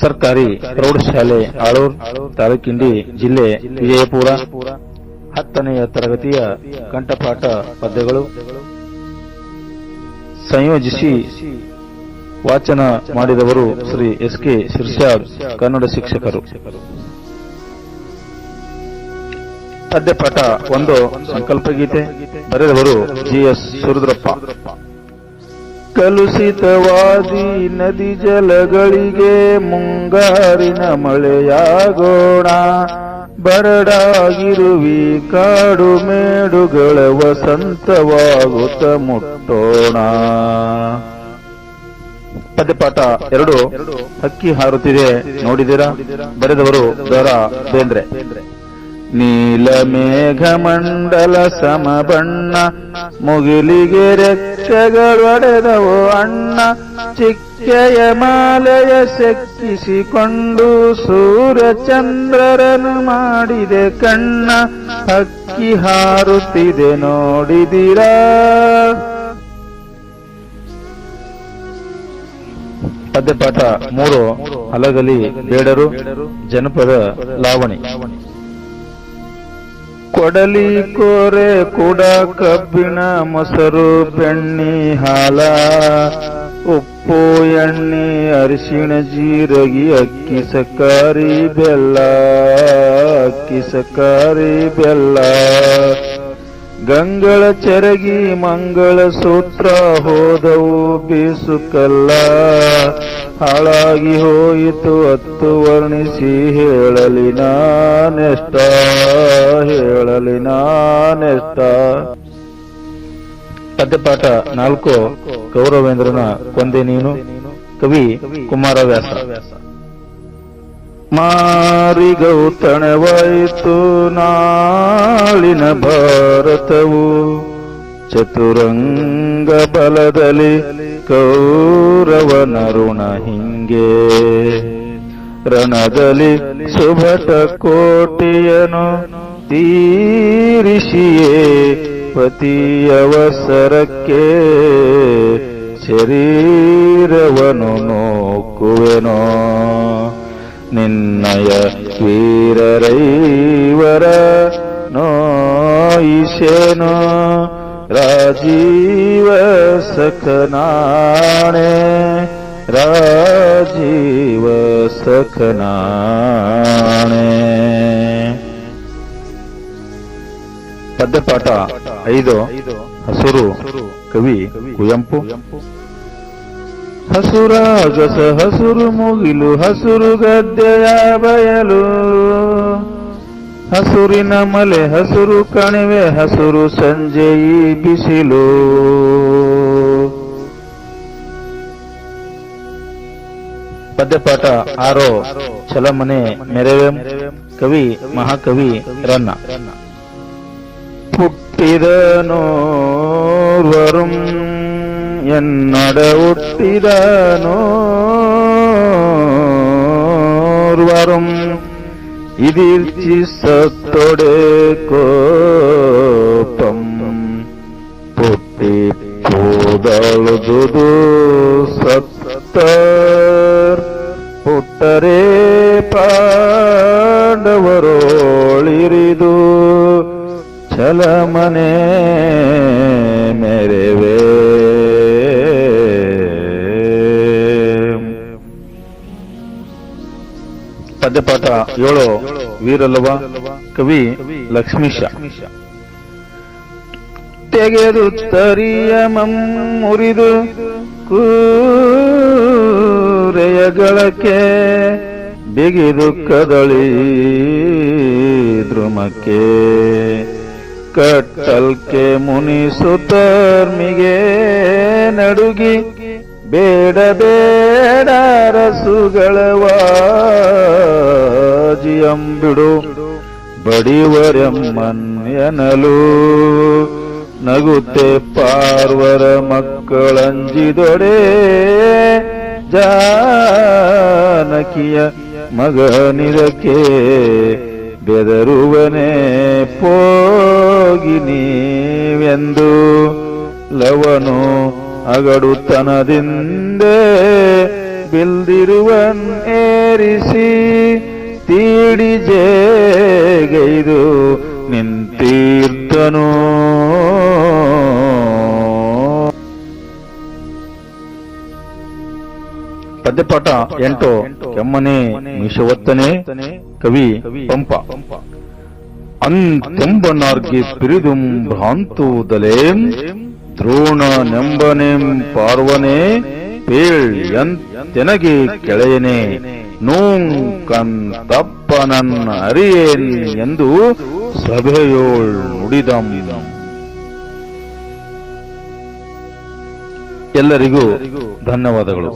ಸರ್ಕಾರಿ ಪ್ರೌಢಶಾಲೆ ಆಳೂರ್ ತಾಲೂಕಿಂಡಿ ಜಿಲ್ಲೆ ವಿಜಯಪುರ. ಹತ್ತನೆಯ ತರಗತಿಯ ಕಂಠಪಾಠ ಪದ್ಯಗಳು. ಸಂಯೋಜಿಸಿ ವಾಚನ ಮಾಡಿದವರು ಶ್ರೀ ಎಸ್ ಕೆ ಶಿರ್ಷಾದ್, ಕನ್ನಡ ಶಿಕ್ಷಕರು. ಪದ್ಯಪಾಠ ಒಂದು ಸಂಕಲ್ಪ ಗೀತೆ ಬರೆದವರು ಜಿ ಎಸ್ ಸುರದ್ರಪ್ಪ. ಕಲುಷಿತವಾದಿ ನದಿ ಜಲಗಳಿಗೆ ಮುಂಗಾರಿನ ಮಳೆಯಾಗೋಣ. ಬರಡಾಗಿರುವಿ ಕಾಡು ಮೇಡುಗಳ ವಸಂತವಾಗುತ್ತ ಮುಟ್ಟೋಣ. ಪದ್ಯಪಾಠ ಎರಡು, ಹಕ್ಕಿ ಹಾರುತ್ತಿದೆ. ನೋಡಿದಿರಾ ಬರೆದವರು ದರ ಬೇಂದ್ರೆ. ನೀಲ ಮೇಘ ಮಂಡಲ ಸಮಬಣ್ಣ, ಮುಗಿಲಿಗೆ ರೆಕ್ಕೆಗಳೊಡೆದವು ಅಣ್ಣ, ಚಿಕ್ಕೆಯ ಮಾಲೆಯ ಶಕ್ತಿಸಿಕೊಂಡು ಸೂರ್ಯ ಚಂದ್ರರನ್ನು ಮಾಡಿದೆ ಕಣ್ಣ, ಹಕ್ಕಿ ಹಾರುತ್ತಿದೆ ನೋಡಿದಿರಾ? ಪದ್ಯಪಾಠ ಮೂರು ಅಲಗಲಿ ಬೇಡರು, ಜನಪದ ಲಾವಣಿ. ಕೊಡಲಿ ಕೋರೆ ಕೂಡ ಕಬ್ಬಿಣ, ಮೊಸರು, ಬೆಣ್ಣಿ, ಹಾಲ, ಉಪ್ಪು, ಎಣ್ಣೆ, ಅರಿಶಿಣ, ಜೀರಗಿ, ಅಕ್ಕಿ ಸಕಾರಿ ಬೆಲ್ಲ, ಅಕ್ಕಿ ಸಕಾರಿ ಬೆಲ್ಲ. ಗಂಗಳ ಚರಗಿ ಮಂಗಳ ಸೂತ್ರ ಹೋದವು ಬೀಸುಕಲ್ಲ. ಹಾಳಾಗಿ ಹೋಯಿತು ಹತ್ತು ವರ್ಣಿಸಿ ಹೇಳಲಿ ನಾನೆಷ್ಟ ಹೇಳಲಿ ನಾನೆಷ್ಟ ಪದ್ಯಪಾಠ ನಾಲ್ಕು, ಗೌರವೇಂದ್ರನ ಕೊಂದೆ ನೀನು, ಕವಿ ಕುಮಾರವ್ಯಾಸ. ಮಾರಿಗೌತಣವಾಯಿತು ನಾಳಿನ ಭಾರತವು. ಚತುರಂಗ ಬಲದಲ್ಲಿ ಕೌರವನರುಣ ಹಿಂಗೆ. ರಣದಲ್ಲಿ ಸುಭಟ ಕೋಟಿಯನು ತೀರಿಸಿಯೇ ಪತಿಯವಸರಕ್ಕೆ ಶರೀರವನು ನೋಕುವೆನೋ ನಿನ್ನಯ ವೀರರೈವರ ನೋಯಿಸೇನು. ರಾಜೀವ ಸಖನಾಣೆ ರಾಜೀವ ಸಖನಾಣೆ. ಪದ್ಯಪಾಠ ಐದು, ಹಸುರು, ಕವಿ ಕುವೆಂಪು ಹಸುರಾಜಸ ಹಸುರು ಮುಗಿಲು, ಹಸುರು ಗದ್ದೆಯ ಬಯಲು. ಹಸುರಿನ ಮಲೆ ಹಸುರು ಕಣಿವೆ, ಹಸುರು ಸಂಜಯಿ ಬಿಸಿಲು. ಪದ್ಯಪಾಠ ಆರೋ ಚಲಮನೆ ಮೆರವೆ ಕವಿ ಮಹಾಕವಿ ರನ್ನ. புட்டிதனோர்வரும் என்னட ഇതിർച്ചി സത്തോടെ കോപം പൊട്ടി പൂതളുതു സത്തർ പുട്ടരേ പാണ്ഡവരോളിരിതു ചലമനേ മെരവേ ಪದ್ಯಪಾಠ ಏಳು ವೀರಲ್ಲವ ಕವಿ ಲಕ್ಷ್ಮೀಶ. ತೆಗೆದು ತರಿಯ ಮುರಿದು ಕೂರೆಯಗಳಕ್ಕೆ ಬಿಗಿದು ಕದಳಿ ದ್ರುಮಕ್ಕೆ ಕಟ್ಟಲ್ಕೆ ಮುನಿಸುತ್ತರ್ಮಿಗೆ ನಡುಗಿ ಬೇಡ ಬೇಡ ರಸುಗಳವಾಜಿಯಂಬಿಡು ಬಡಿವರೆಮ್ಮನ್ಯನಲು ನಗುತ್ತೆ ಪಾರ್ವರ ಮಕ್ಕಳಂಜಿದೊಡೆ ಜಾನಕಿಯ ಮಗನಿರಕ್ಕೆ ಬೆದರುವನೆ ಪೋಗಿ ನೀವೆಂದು. ಲವನು ಅಗಡುತನದಿಂದೆ ಬಿಲ್ದಿರುವನ್ ಏರಿಸಿ ತೀಡಿ ಜೇಗೈದು ನಿಂತೀರ್ತನು ಪದ್ಯಪಾಠ ಎಂಟು, ಕೆಮ್ಮನೆ ಮೀಶವತ್ತನೆ ಕವಿ ಪಂಪ. ಅಂತೆಂಬನಾರ್ಗಿ ಪಿರಿದುಂ ಭ್ರಾಂತೂದಲೇಂ ದ್ರೋಣ ನೆಂಬನೆಂ ಪಾರ್ವನೆ ಪೇಳ್ ಎಂತೆನಗೆ ಕೆಳೆಯನೆ. ನೂಂ ಕನ್ ತಪ್ಪನನ್ ಅರಿಯೇನ್ ಎಂದು ಸಭೆಯೋಳ್ ನುಡಿದಂ. ಎಲ್ಲರಿಗೂ ಧನ್ಯವಾದಗಳು.